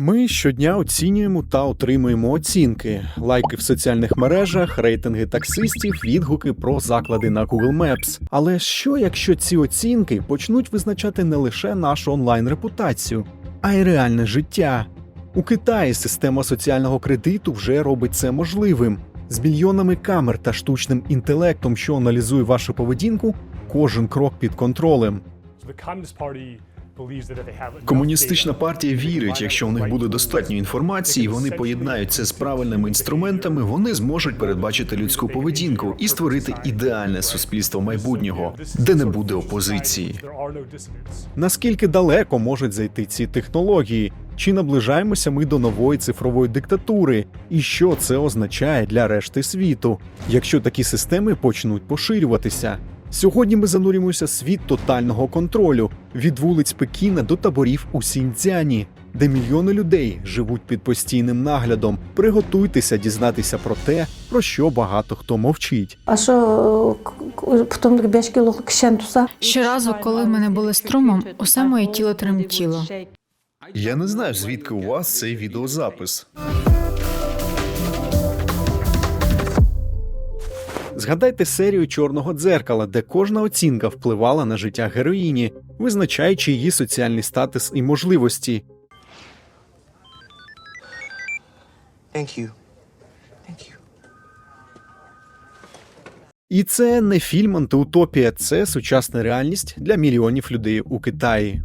Ми щодня оцінюємо та отримуємо оцінки, лайки в соціальних мережах, рейтинги таксистів, відгуки про заклади на Google Maps. Але що якщо ці оцінки почнуть визначати не лише нашу онлайн репутацію, а й реальне життя? У Китаї система соціального кредиту вже робить це можливим. З мільйонами камер та штучним інтелектом, що аналізує вашу поведінку, кожен крок під контролем. Комуністична партія вірить, якщо у них буде достатньо інформації, вони поєднають це з правильними інструментами, вони зможуть передбачити людську поведінку і створити ідеальне суспільство майбутнього, де не буде опозиції. Наскільки далеко можуть зайти ці технології? Чи наближаємося ми до нової цифрової диктатури? І що це означає для решти світу, якщо такі системи почнуть поширюватися? Сьогодні ми занурюємося в світ тотального контролю від вулиць Пекіна до таборів у Сіньцзяні, де мільйони людей живуть під постійним наглядом. Приготуйтеся дізнатися про те, про що багато хто мовчить. А що к- к- потім ребячки локщентуса? Щоразу, коли мене були струмом, усе моє тіло тремтіло. Я не знаю, звідки у вас цей відеозапис. Згадайте серію чорного дзеркала, де кожна оцінка впливала на життя героїні, визначаючи її соціальний статус і можливості. Thank you. Thank you. І це не фільм антиутопія, це сучасна реальність для мільйонів людей у Китаї.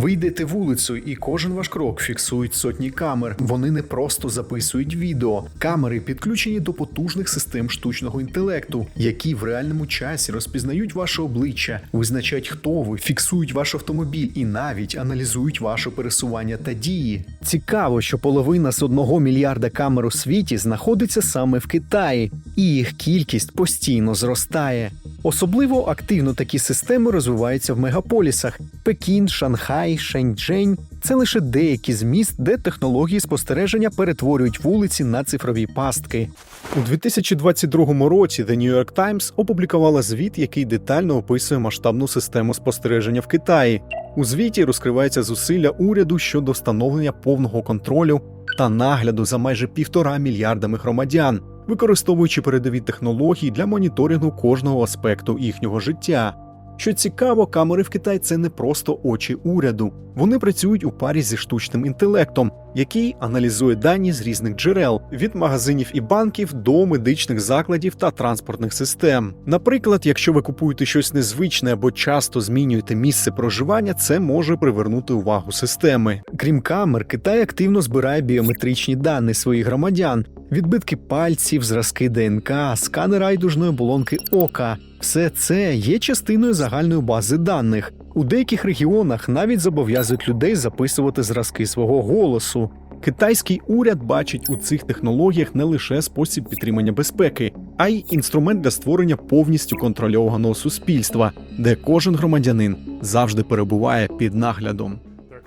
Ви йдете вулицю, і кожен ваш крок фіксують сотні камер. Вони не просто записують відео. Камери підключені до потужних систем штучного інтелекту, які в реальному часі розпізнають ваше обличчя, визначають, хто ви, фіксують ваш автомобіль і навіть аналізують ваше пересування та дії. Цікаво, що половина з одного мільярда камер у світі знаходиться саме в Китаї, і їх кількість постійно зростає. Особливо активно такі системи розвиваються в мегаполісах: Пекін, Шанхай, Шеньчжень – це лише деякі з міст, де технології спостереження перетворюють вулиці на цифрові пастки. У 2022 році The New York Times опублікувала звіт, який детально описує масштабну систему спостереження в Китаї. У звіті розкриваються зусилля уряду щодо встановлення повного контролю та нагляду за майже півтора мільярдами громадян, використовуючи передові технології для моніторингу кожного аспекту їхнього життя. Що цікаво, камери в Китай це не просто очі уряду. Вони працюють у парі зі штучним інтелектом, який аналізує дані з різних джерел від магазинів і банків до медичних закладів та транспортних систем. Наприклад, якщо ви купуєте щось незвичне або часто змінюєте місце проживання, це може привернути увагу системи. Крім камер, Китай активно збирає біометричні дані своїх громадян, відбитки пальців, зразки ДНК, сканер райдужної оболонки ока. Все це є частиною загальної бази даних. У деяких регіонах навіть зобов'язують людей записувати зразки свого голосу. Китайський уряд бачить у цих технологіях не лише спосіб підтримання безпеки, а й інструмент для створення повністю контрольованого суспільства, де кожен громадянин завжди перебуває під наглядом.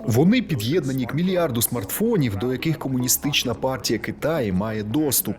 Вони під'єднані к мільярду смартфонів, до яких комуністична партія Китаю має доступ.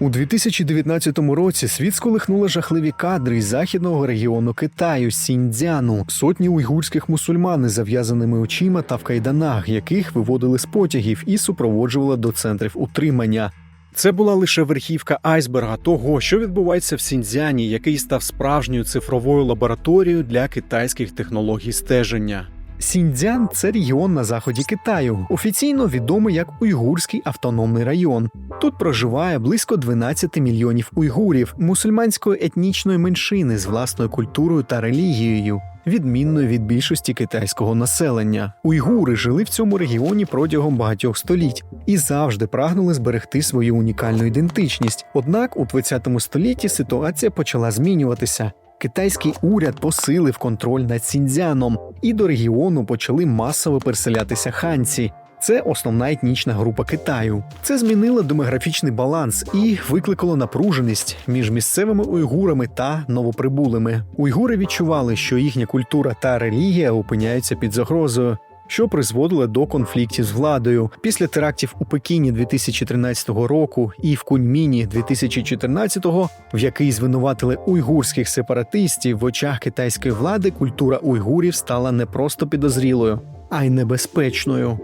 У 2019 році світ сколихнули жахливі кадри із західного регіону Китаю Сіньцзяну. Сотні уйгурських мусульман із зав'язаними очима та в кайданах, яких виводили з потягів і супроводжували до центрів утримання. Це була лише верхівка айсберга того, що відбувається в Сіньцзяні, який став справжньою цифровою лабораторією для китайських технологій стеження. Сіньцзян – це регіон на заході Китаю, офіційно відомий як Уйгурський автономний район. Тут проживає близько 12 мільйонів уйгурів, мусульманської етнічної меншини з власною культурою та релігією, відмінною від більшості китайського населення. Уйгури жили в цьому регіоні протягом багатьох століть і завжди прагнули зберегти свою унікальну ідентичність. Однак у 20 столітті ситуація почала змінюватися. Китайський уряд посилив контроль над Сіньцзяном, і до регіону почали масово переселятися ханці. Це основна етнічна група Китаю. Це змінило демографічний баланс і викликало напруженість між місцевими уйгурами та новоприбулими. Уйгури відчували, що їхня культура та релігія опиняються під загрозою. Що призводило до конфліктів з владою. Після терактів у Пекіні 2013 року і в Куньміні 2014-го, в який звинуватили уйгурських сепаратистів в очах китайської влади, культура уйгурів стала не просто підозрілою, а й небезпечною.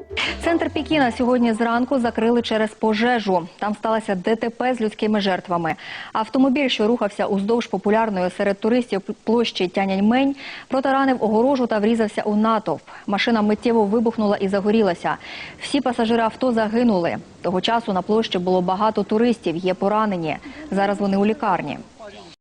Центр Пекіна сьогодні зранку закрили через пожежу. Там сталося ДТП з людськими жертвами. Автомобіль, що рухався уздовж популярної серед туристів площі Тяньаньмень, протаранив огорожу та врізався у натовп. Машина миттєво вибухнула і загорілася. Всі пасажири авто загинули. Того часу на площі було багато туристів, є поранені. Зараз вони у лікарні.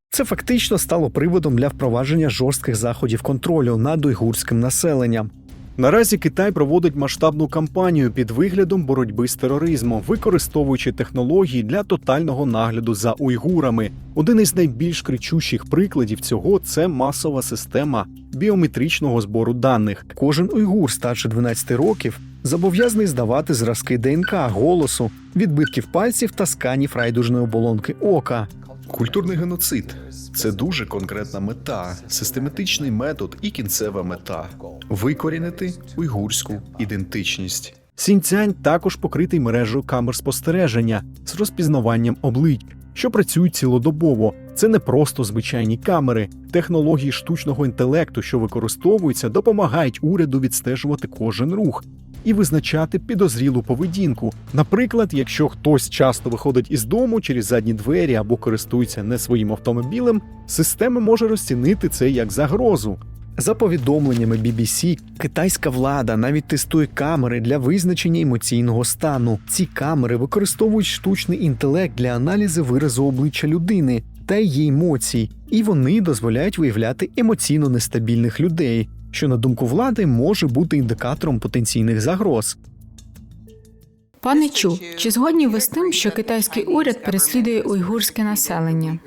Це фактично стало приводом для впровадження жорстких заходів контролю над уйгурським населенням. Наразі Китай проводить масштабну кампанію під виглядом боротьби з тероризмом, використовуючи технології для тотального нагляду за уйгурами. Один із найбільш кричущих прикладів цього це масова система біометричного збору даних. Кожен уйгур старше 12 років зобов'язаний здавати зразки ДНК, голосу, відбитків пальців та сканів райдужної оболонки ока. Культурний геноцид це дуже конкретна мета, систематичний метод і кінцева мета викорінити уйгурську ідентичність. Сіньцянь також покритий мережею камер спостереження з розпізнаванням облич, що працюють цілодобово. Це не просто звичайні камери. Технології штучного інтелекту, що використовуються, допомагають уряду відстежувати кожен рух і визначати підозрілу поведінку. Наприклад, якщо хтось часто виходить із дому через задні двері або користується не своїм автомобілем, система може розцінити це як загрозу. За повідомленнями BBC, китайська влада навіть тестує камери для визначення емоційного стану. Ці камери використовують штучний інтелект для аналізу виразу обличчя людини та її емоцій, і вони дозволяють виявляти емоційно нестабільних людей, що на думку влади може бути індикатором потенційних загроз. Пане Чу, чи згодні ви з тим, що китайський уряд переслідує уйгурське населення?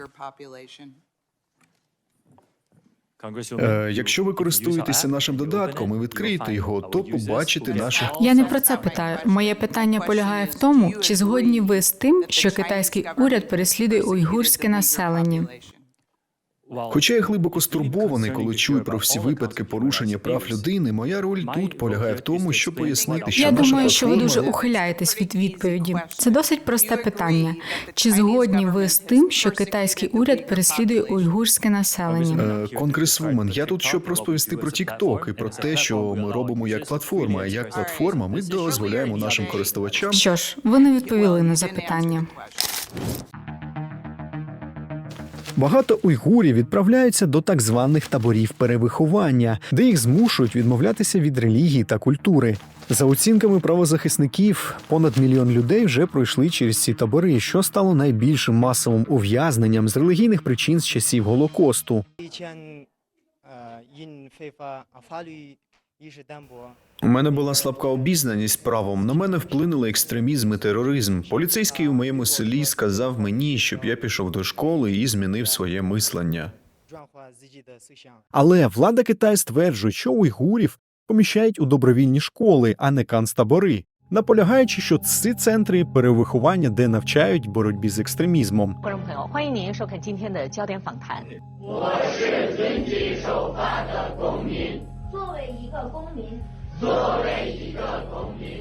Е, якщо ви користуєтеся нашим додатком і відкриєте його, то побачите наших Я не про це питаю. Моє питання полягає в тому, чи згодні ви з тим, що китайський уряд переслідує уйгурське населення? Хоча я глибоко стурбований, коли чую про всі випадки порушення прав людини, моя роль тут полягає в тому, щоб пояснити, що Я наша думаю, що ви дуже ухиляєтесь від відповіді. Це досить просте питання. Чи згодні ви з тим, що китайський уряд переслідує уйгурське населення? Е, Конгресвумен, я тут щоб розповісти про TikTok і про те, що ми робимо як платформа. А як платформа, ми дозволяємо нашим користувачам Що ж, ви не відповіли на запитання. Багато уйгурів відправляються до так званих таборів перевиховання, де їх змушують відмовлятися від релігії та культури. За оцінками правозахисників, понад мільйон людей вже пройшли через ці табори, що стало найбільшим масовим ув'язненням з релігійних причин з часів Голокосту. У мене була слабка обізнаність правом. На мене вплинули екстремізм і тероризм. Поліцейський у моєму селі сказав мені, щоб я пішов до школи і змінив своє мислення. Але влада Китаю стверджує, що уйгурів поміщають у добровільні школи, а не канцтабори, наполягаючи, що ці центри перевиховання, де навчають боротьбі з екстремізмом. 观众朋友，欢迎您收看今天的焦点访谈。作为一个公民，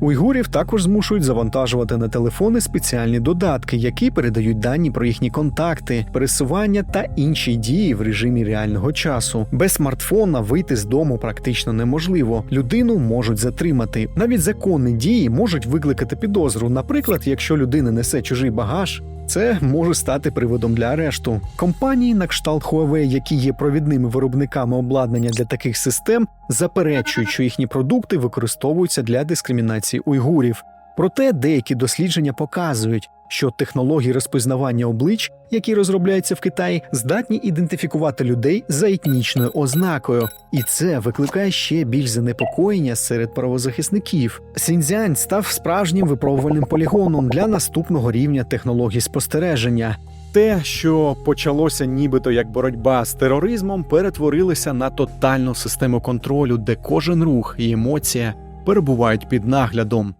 Уйгурів також змушують завантажувати на телефони спеціальні додатки, які передають дані про їхні контакти, пересування та інші дії в режимі реального часу. Без смартфона вийти з дому практично неможливо. Людину можуть затримати. Навіть законні дії можуть викликати підозру. Наприклад, якщо людина несе чужий багаж. Це може стати приводом для арешту. Компанії на кшталт Huawei, які є провідними виробниками обладнання для таких систем, заперечують, що їхні продукти використовуються для дискримінації уйгурів. Проте деякі дослідження показують, що технології розпізнавання облич, які розробляються в Китаї, здатні ідентифікувати людей за етнічною ознакою, і це викликає ще більш занепокоєння серед правозахисників. Сіньцзянь став справжнім випробувальним полігоном для наступного рівня технологій спостереження. Те, що почалося нібито як боротьба з тероризмом, перетворилося на тотальну систему контролю, де кожен рух і емоція перебувають під наглядом.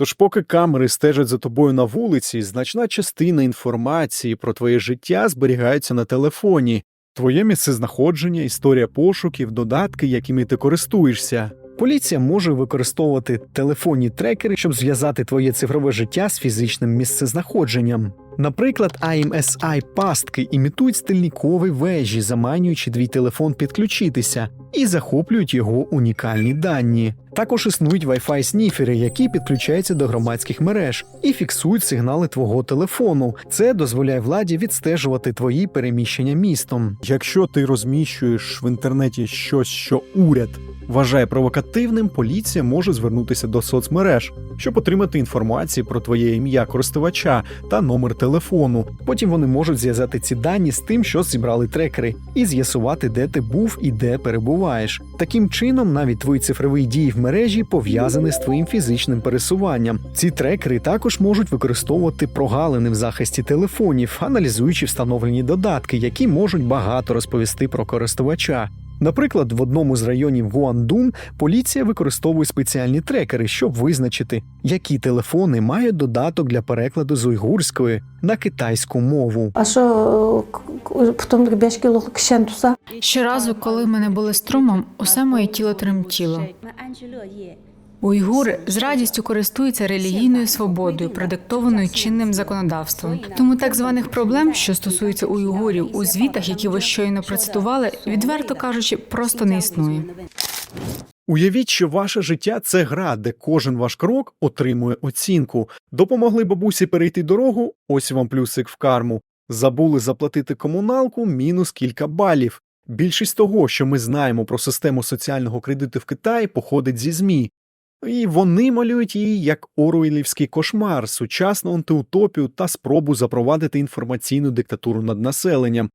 Тож, поки камери стежать за тобою на вулиці, значна частина інформації про твоє життя зберігається на телефоні. твоє місцезнаходження, історія пошуків, додатки, якими ти користуєшся. Поліція може використовувати телефонні трекери, щоб зв'язати твоє цифрове життя з фізичним місцезнаходженням. Наприклад, IMSI пастки імітують стильнікові вежі, заманюючи твій телефон підключитися і захоплюють його унікальні дані. Також існують Wi-Fi сніфери, які підключаються до громадських мереж і фіксують сигнали твого телефону. Це дозволяє владі відстежувати твої переміщення містом. Якщо ти розміщуєш в інтернеті щось, що уряд вважає провокативним, поліція може звернутися до соцмереж, щоб отримати інформацію про твоє ім'я користувача та номер телефону. Потім вони можуть зв'язати ці дані з тим, що зібрали трекери, і з'ясувати, де ти був і де перебуваєш. Таким чином, навіть твої цифрові дії в мережі пов'язані з твоїм фізичним пересуванням. Ці трекери також можуть використовувати прогалини в захисті телефонів, аналізуючи встановлені додатки, які можуть багато розповісти про користувача. Наприклад, в одному з районів Гуандун поліція використовує спеціальні трекери, щоб визначити, які телефони мають додаток для перекладу з уйгурської на китайську мову. А що потім? Щоразу, коли мене були струмом, усе моє тіло тремтіло. Уйгури з радістю користуються релігійною свободою, продиктованою чинним законодавством. Тому так званих проблем, що стосуються уйгурів у звітах, які ви щойно процитували, відверто кажучи, просто не існує. Уявіть, що ваше життя це гра, де кожен ваш крок отримує оцінку. Допомогли бабусі перейти дорогу, ось вам плюсик в карму. Забули заплатити комуналку, мінус кілька балів. Більшість того, що ми знаємо про систему соціального кредиту в Китаї, походить зі ЗМІ. І вони малюють її як оруйлівський кошмар, сучасну антиутопію та спробу запровадити інформаційну диктатуру над населенням.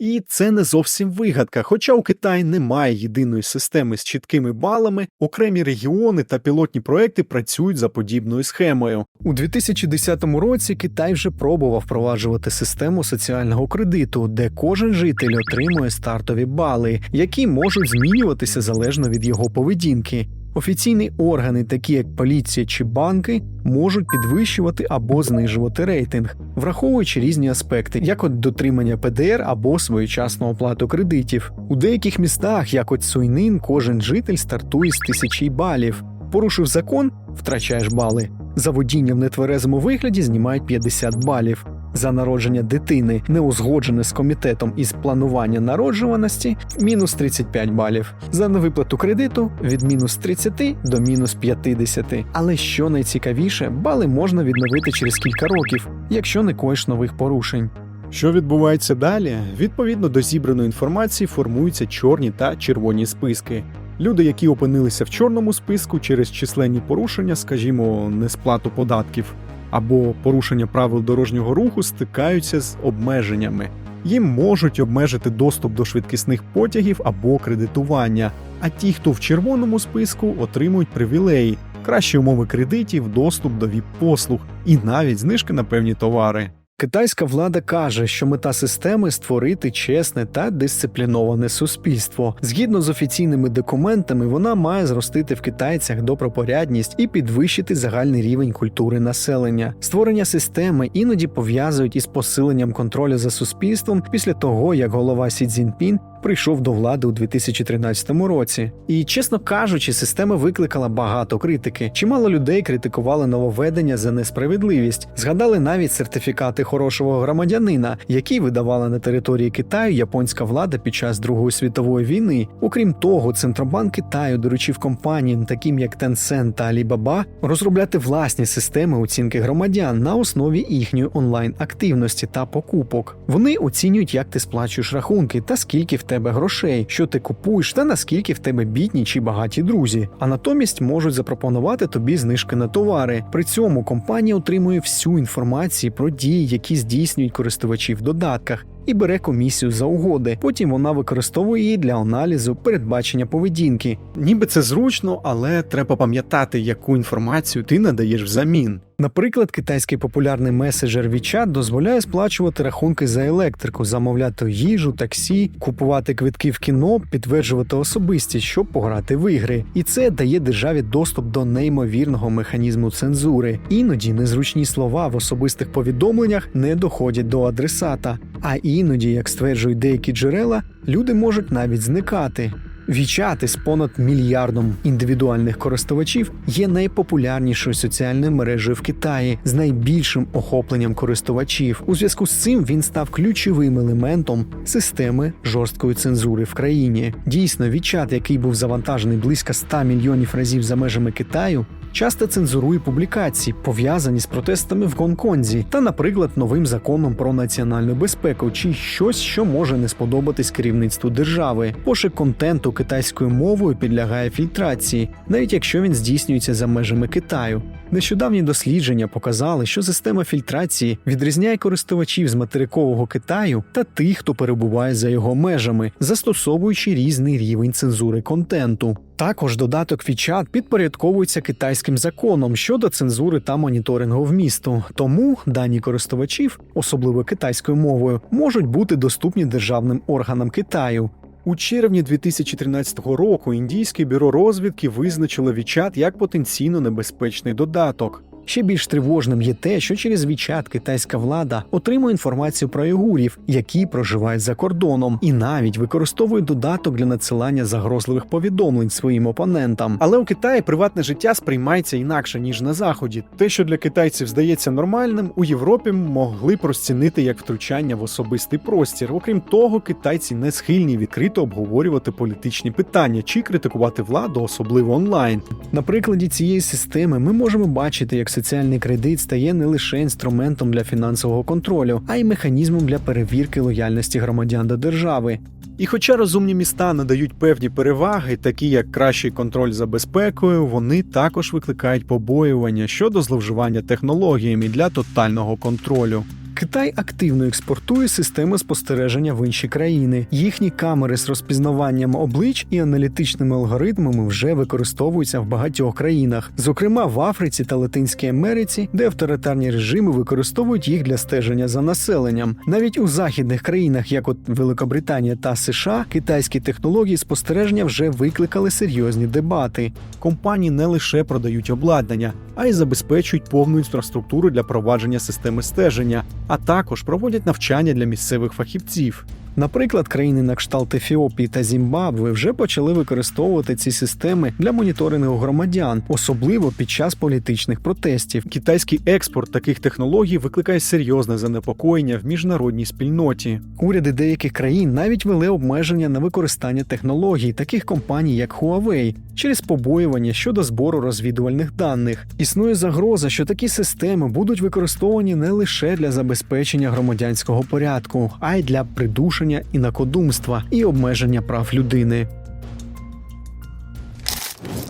І це не зовсім вигадка. Хоча у Китаї немає єдиної системи з чіткими балами, окремі регіони та пілотні проекти працюють за подібною схемою. У 2010 році Китай вже пробував впроваджувати систему соціального кредиту, де кожен житель отримує стартові бали, які можуть змінюватися залежно від його поведінки. Офіційні органи, такі як поліція чи банки, можуть підвищувати або знижувати рейтинг, враховуючи різні аспекти, як от дотримання ПДР або своєчасну оплату кредитів. У деяких містах, як от Суйнин, кожен житель стартує з тисячі балів. Порушив закон, втрачаєш бали. За водіння в нетверезому вигляді знімають 50 балів. За народження дитини, не узгоджене з комітетом із планування народжуваності мінус 35 балів. За невиплату кредиту від мінус 30 до мінус 50. Але що найцікавіше, бали можна відновити через кілька років, якщо не коїш нових порушень. Що відбувається далі? Відповідно до зібраної інформації формуються чорні та червоні списки. Люди, які опинилися в чорному списку через численні порушення, скажімо, несплату податків або порушення правил дорожнього руху, стикаються з обмеженнями. Їм можуть обмежити доступ до швидкісних потягів або кредитування. А ті, хто в червоному списку, отримують привілеї, кращі умови кредитів, доступ до ВІП-послуг і навіть знижки на певні товари. Китайська влада каже, що мета системи створити чесне та дисципліноване суспільство. Згідно з офіційними документами, вона має зростити в китайцях добропорядність і підвищити загальний рівень культури населення. Створення системи іноді пов'язують із посиленням контролю за суспільством після того, як голова Сі Цзіньпін прийшов до влади у 2013 році. І чесно кажучи, система викликала багато критики. Чимало людей критикували нововведення за несправедливість, згадали навіть сертифікати хорошого громадянина, які видавала на території Китаю японська влада під час Другої світової війни. Окрім того, центробанк Китаю доручив компаніям, таким як Tencent та Alibaba, розробляти власні системи оцінки громадян на основі їхньої онлайн активності та покупок. Вони оцінюють, як ти сплачуєш рахунки та скільки в тебе грошей, що ти купуєш, та наскільки в тебе бідні чи багаті друзі. А натомість можуть запропонувати тобі знижки на товари. При цьому компанія отримує всю інформацію про дії, які здійснюють користувачі в додатках. І бере комісію за угоди. Потім вона використовує її для аналізу передбачення поведінки. Ніби це зручно, але треба пам'ятати, яку інформацію ти надаєш взамін. Наприклад, китайський популярний меседжер WeChat дозволяє сплачувати рахунки за електрику, замовляти їжу, таксі, купувати квитки в кіно, підтверджувати особистість, щоб пограти в ігри. І це дає державі доступ до неймовірного механізму цензури. Іноді незручні слова в особистих повідомленнях не доходять до адресата. А іноді, як стверджують деякі джерела, люди можуть навіть зникати. WeChat із понад мільярдом індивідуальних користувачів є найпопулярнішою соціальною мережею в Китаї з найбільшим охопленням користувачів. У зв'язку з цим він став ключовим елементом системи жорсткої цензури в країні. Дійсно, WeChat, який був завантажений близько 100 мільйонів разів за межами Китаю, часто цензурує публікації, пов'язані з протестами в Гонконзі, та, наприклад, новим законом про національну безпеку, чи щось, що може не сподобатись керівництву держави. Пошук контенту китайською мовою підлягає фільтрації, навіть якщо він здійснюється за межами Китаю. Нещодавні дослідження показали, що система фільтрації відрізняє користувачів з материкового Китаю та тих, хто перебуває за його межами, застосовуючи різний рівень цензури контенту. Також додаток WeChat підпорядковується китайським законом щодо цензури та моніторингу вмісту. Тому дані користувачів, особливо китайською мовою, можуть бути доступні державним органам Китаю. У червні 2013 року індійське бюро розвідки визначило WeChat як потенційно небезпечний додаток. Ще більш тривожним є те, що через WeChat китайська влада отримує інформацію про югурів, які проживають за кордоном, і навіть використовує додаток для надсилання загрозливих повідомлень своїм опонентам. Але у Китаї приватне життя сприймається інакше ніж на заході. Те, що для китайців здається нормальним, у Європі могли б розцінити як втручання в особистий простір. Окрім того, китайці не схильні відкрито обговорювати політичні питання чи критикувати владу, особливо онлайн. На прикладі цієї системи ми можемо бачити, як соціальний кредит стає не лише інструментом для фінансового контролю, а й механізмом для перевірки лояльності громадян до держави. І хоча розумні міста надають певні переваги, такі як кращий контроль за безпекою, вони також викликають побоювання щодо зловживання технологіями для тотального контролю. Китай активно експортує системи спостереження в інші країни. Їхні камери з розпізнаванням облич і аналітичними алгоритмами вже використовуються в багатьох країнах, зокрема в Африці та Латинській Америці, де авторитарні режими використовують їх для стеження за населенням. Навіть у західних країнах, як от Великобританія та США, китайські технології спостереження вже викликали серйозні дебати. Компанії не лише продають обладнання, а й забезпечують повну інфраструктуру для провадження системи стеження, а також проводять навчання для місцевих фахівців. Наприклад, країни на кшталт Ефіопії та Зімбабве вже почали використовувати ці системи для моніторингу громадян, особливо під час політичних протестів. Китайський експорт таких технологій викликає серйозне занепокоєння в міжнародній спільноті. Уряди деяких країн навіть вели обмеження на використання технологій таких компаній, як Huawei, через побоювання щодо збору розвідувальних даних. Існує загроза, що такі системи будуть використовані не лише для забезпечення громадянського порядку, а й для придушення інакодумства і обмеження прав людини.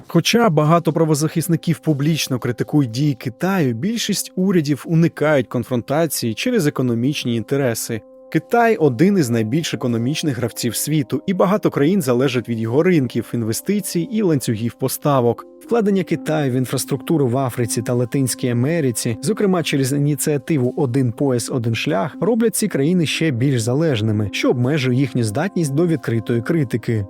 Хоча багато правозахисників публічно критикують дії Китаю, більшість урядів уникають конфронтації через економічні інтереси. Китай один із найбільш економічних гравців світу, і багато країн залежать від його ринків, інвестицій і ланцюгів поставок. Вкладення Китаю в інфраструктуру в Африці та Латинській Америці, зокрема через ініціативу Один пояс, один шлях, роблять ці країни ще більш залежними, що обмежує їхню здатність до відкритої критики.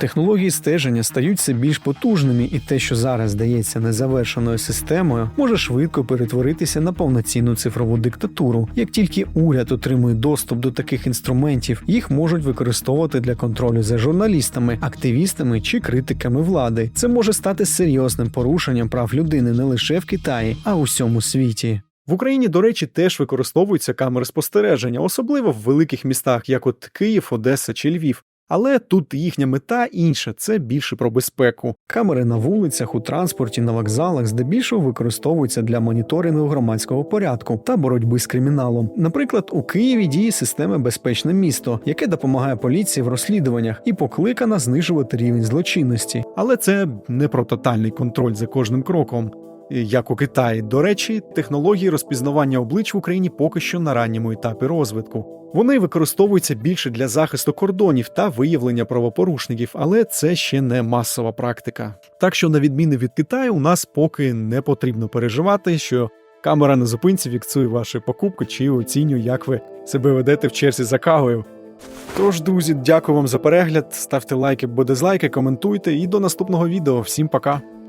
Технології стеження стають все більш потужними, і те, що зараз здається незавершеною системою, може швидко перетворитися на повноцінну цифрову диктатуру. Як тільки уряд отримує доступ до таких інструментів, їх можуть використовувати для контролю за журналістами, активістами чи критиками влади. Це може стати серйозним порушенням прав людини не лише в Китаї, а у всьому світі. В Україні, до речі, теж використовуються камери спостереження, особливо в великих містах, як от Київ, Одеса чи Львів. Але тут їхня мета інша це більше про безпеку. Камери на вулицях, у транспорті, на вокзалах здебільшого використовуються для моніторингу громадського порядку та боротьби з криміналом. Наприклад, у Києві діє система Безпечне місто, яке допомагає поліції в розслідуваннях і покликана знижувати рівень злочинності. Але це не про тотальний контроль за кожним кроком. Як у Китаї, до речі, технології розпізнавання облич в Україні поки що на ранньому етапі розвитку. Вони використовуються більше для захисту кордонів та виявлення правопорушників, але це ще не масова практика. Так що, на відміну від Китаю, у нас поки не потрібно переживати, що камера на зупинці фіксує ваші покупки чи оцінює, як ви себе ведете в черзі за кавою. Тож, друзі, дякую вам за перегляд. Ставте лайки або дизлайки, коментуйте і до наступного відео. Всім пока!